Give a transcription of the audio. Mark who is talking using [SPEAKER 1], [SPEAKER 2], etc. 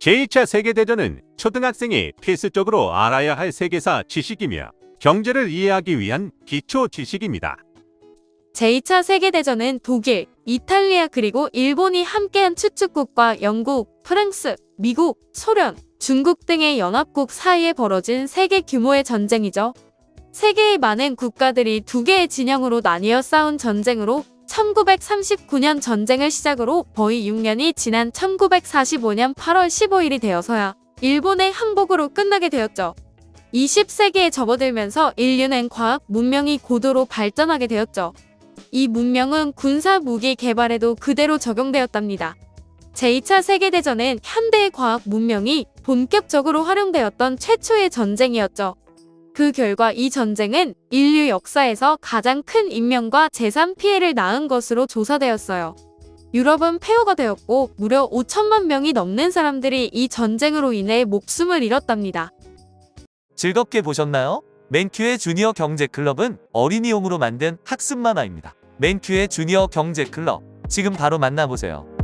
[SPEAKER 1] 제2차 세계대전은 초등학생이 필수적으로 알아야 할 세계사 지식이며 경제를 이해하기 위한 기초 지식입니다.
[SPEAKER 2] 제2차 세계대전은 독일, 이탈리아 그리고 일본이 함께한 추축국과 영국, 프랑스, 미국, 소련, 중국 등의 연합국 사이에 벌어진 세계 규모의 전쟁이죠. 세계의 많은 국가들이 두 개의 진영으로 나뉘어 싸운 전쟁으로 1939년 전쟁을 시작으로 거의 6년이 지난 1945년 8월 15일이 되어서야 일본의 항복으로 끝나게 되었죠. 20세기에 접어들면서 인류는 과학 문명이 고도로 발전하게 되었죠. 이 문명은 군사 무기 개발에도 그대로 적용되었답니다. 제2차 세계대전은 현대의 과학 문명이 본격적으로 활용되었던 최초의 전쟁이었죠. 그 결과 이 전쟁은 인류 역사에서 가장 큰 인명과 재산 피해를 낳은 것으로 조사되었어요. 유럽은 폐허가 되었고 무려 5천만 명이 넘는 사람들이 이 전쟁으로 인해 목숨을 잃었답니다.
[SPEAKER 3] 즐겁게 보셨나요? 맨큐의 주니어 경제 클럽은 어린이용으로 만든 학습 만화입니다. 맨큐의 주니어 경제 클럽 지금 바로 만나보세요.